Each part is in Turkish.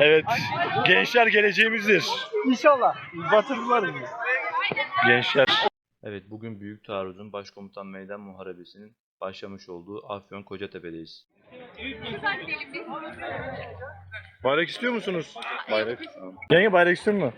Evet. Gençler geleceğimizdir. İnşallah. Batırdılar bizi. Gençler. Evet bugün Büyük Taarruz'un Başkomutan Meydan Muharebesi'nin başlamış olduğu Afyon Kocatepe'deyiz. Bayrak istiyor musunuz? Bayrak. Yenge bayrak istiyor mu?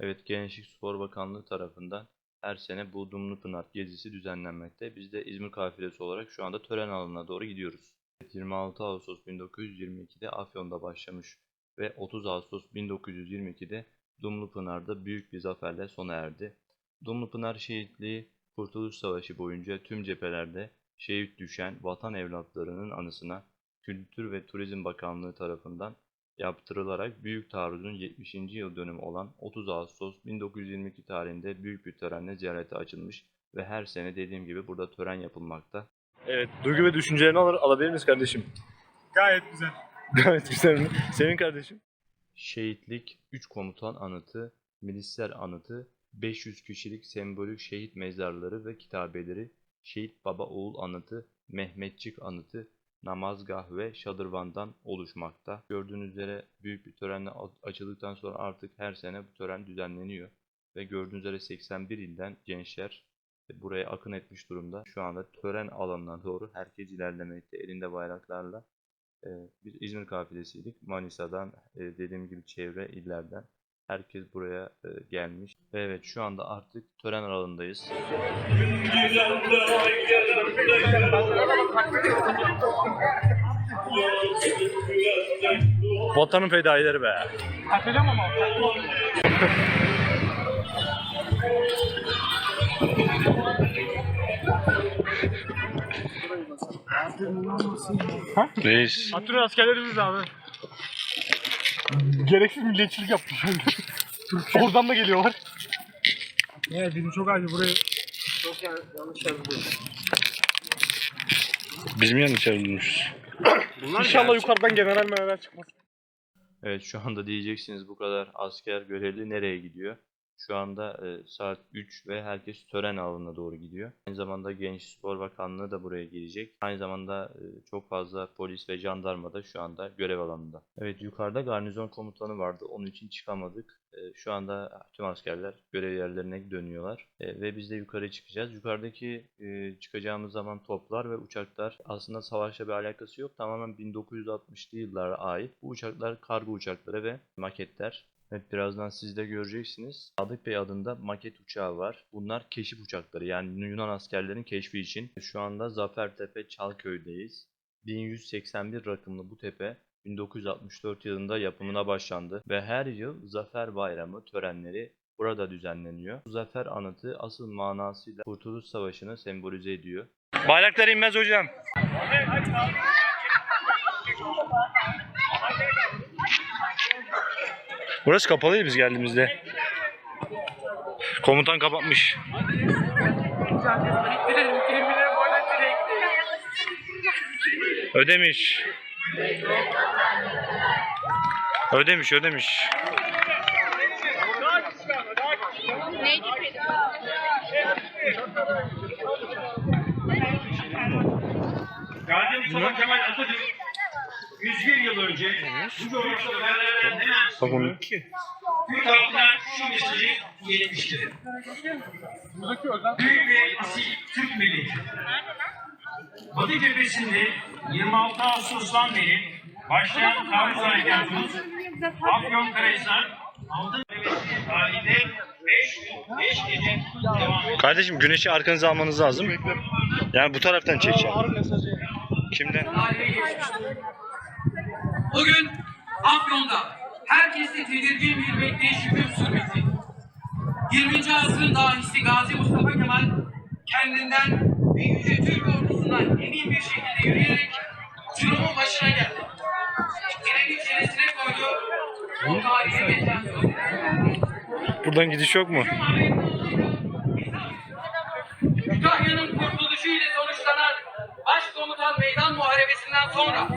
Evet Gençlik Spor Bakanlığı tarafından her sene bu Dumlupınar gezisi düzenlenmekte. Biz de İzmir kafilesi olarak şu anda tören alanına doğru gidiyoruz. 26 Ağustos 1922'de Afyon'da başlamış ve 30 Ağustos 1922'de Dumlupınar'da büyük bir zaferle sona erdi. Dumlupınar şehitliği Kurtuluş Savaşı boyunca tüm cephelerde şehit düşen vatan evlatlarının anısına Kültür ve Turizm Bakanlığı tarafından yaptırılarak Büyük Taarruz'un 70. yıl dönümü olan 30 Ağustos 1922 tarihinde büyük bir törenle ziyarete açılmış ve her sene dediğim gibi burada tören yapılmakta. Evet, duygu ve düşüncelerini alır, alabilir miyiz kardeşim? Gayet güzel. Gayet güzel. Senin kardeşim? Şehitlik 3 komutan anıtı, milisler anıtı, 500 kişilik sembolik şehit mezarları ve kitabeleri, Şehit Baba Oğul anıtı, Mehmetçik anıtı, namazgah ve şadırvandan oluşmakta. Gördüğünüz üzere büyük bir törenle açıldıktan sonra artık her sene bu tören düzenleniyor. Ve gördüğünüz üzere 81 ilden gençler buraya akın etmiş durumda. Şu anda tören alanına doğru herkes ilerlemekte elinde bayraklarla. Ee, Biz İzmir kafilesiydik. Manisa'dan e, dediğim gibi çevre illerden herkes buraya e, gelmiş. Ve evet şu anda artık tören alanındayız. Vatanın fedaileri be. Atacağım ama. Reis. Atürün askerlerimiz abi. Gereksiz milliyetçilik yaptı şimdi. Oradan da geliyorlar. Evet bizim çok acı burayı. Çok yanlış yazılıyor. Biz mi yanlış çevrilmişiz? İnşallah yukarıdan general meneler çıkmaz. Evet şu anda diyeceksiniz bu kadar asker görevli nereye gidiyor? Şu anda e, saat 3 ve herkes tören alanına doğru gidiyor. Aynı zamanda Genç Spor Bakanlığı da buraya gelecek. Aynı zamanda e, çok fazla polis ve jandarma da şu anda görev alanında. Evet yukarıda garnizon komutanı vardı. Onun için çıkamadık. E, şu anda tüm askerler görev yerlerine dönüyorlar. E, ve biz de yukarı çıkacağız. Yukarıdaki e, çıkacağımız zaman toplar ve uçaklar aslında savaşla bir alakası yok. Tamamen 1960'lı yıllara ait. Bu uçaklar kargo uçakları ve maketler. Evet birazdan siz de göreceksiniz. Sadık Bey adında maket uçağı var. Bunlar keşif uçakları yani Yunan askerlerin keşfi için. Şu anda Zafertepe Çalköy'deyiz. 1181 rakımlı bu tepe 1964 yılında yapımına başlandı ve her yıl Zafer Bayramı törenleri burada düzenleniyor. Bu zafer anıtı asıl manasıyla Kurtuluş Savaşı'nı sembolize ediyor. Bayraklar inmez hocam. Burası kapalıydı biz geldiğimizde. Komutan kapatmış. Ödemiş. Ödemiş, ödemiş. Gazi Mustafa Kemal Atatürk 101 yıl önce bu coğrafyalardan hemen Bak onu. Türk halkına şu mesajı iletmiştir. Büyük ve asil Türk milleti. Batı cephesinde 26 Ağustos'tan beri başlayan taarruz harekatımız Afyonkarahisar Altın Devleti tarihinde 5 gün 5 gece devam ediyor. Kardeşim güneşi arkanıza almanız lazım. Yani bu taraftan çekeceğim. Kimden? Bugün Afyon'da herkesi tedirgin bir bekleyiş hüküm sürmesi. 20. asrın dahisi Gazi Mustafa Kemal kendinden ve yüce Türk ordusundan emin bir şekilde yürüyerek Cumhur'un başına geldi. Elini çenesine koydu. Geçen söz. Buradan gidiş yok mu? Kütahya'nın kurtuluşu ile sonuçlanan Başkomutan Meydan Muharebesi'nden sonra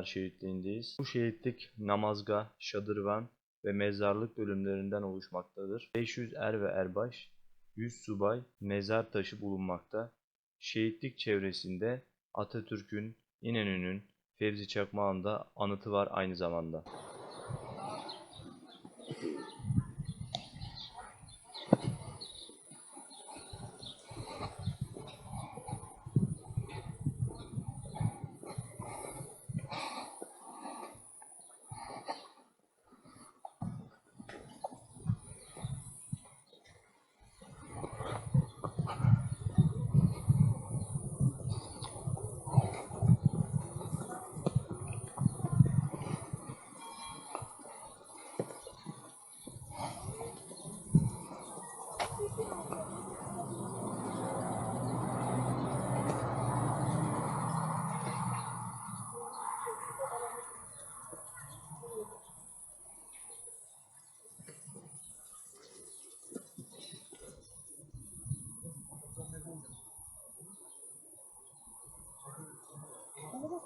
Pınar şehitliğindeyiz. Bu şehitlik namazgah, şadırvan ve mezarlık bölümlerinden oluşmaktadır. 500 er ve erbaş, 100 subay, mezar taşı bulunmakta. Şehitlik çevresinde Atatürk'ün, İnönü'nün, Fevzi Çakmak'ın da anıtı var aynı zamanda.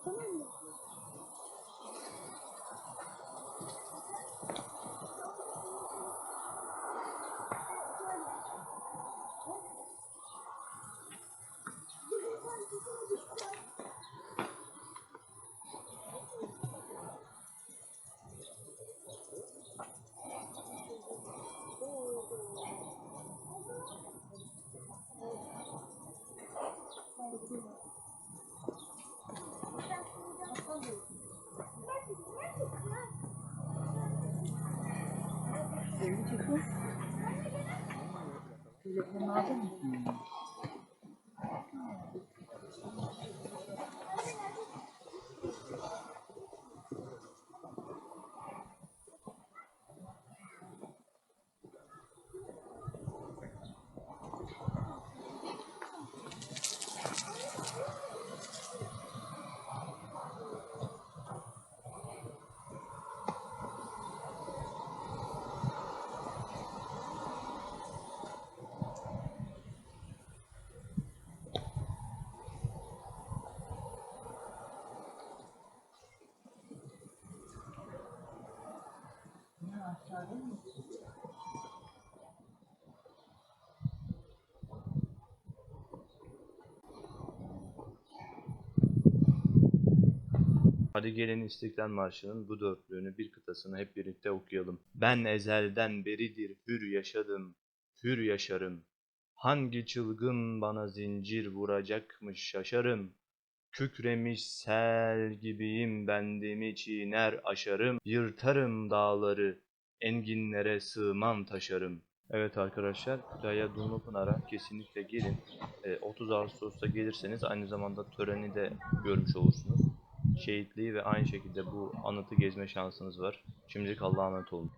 Tamam mı? 人家说，就是他妈这么。Hadi gelin İstiklal Marşı'nın bu dörtlüğünü bir kıtasını hep birlikte okuyalım. Ben ezelden beridir hür yaşadım, hür yaşarım. Hangi çılgın bana zincir vuracakmış şaşarım. Kükremiş sel gibiyim bendimi çiğner aşarım. Yırtarım dağları, enginlere sığmam taşarım. Evet arkadaşlar Kütahya Dumlupınar'a kesinlikle gelin. Ee, 30 Ağustos'ta gelirseniz aynı zamanda töreni de görmüş olursunuz şehitliği ve aynı şekilde bu anıtı gezme şansınız var. Şimdilik Allah'a emanet olun.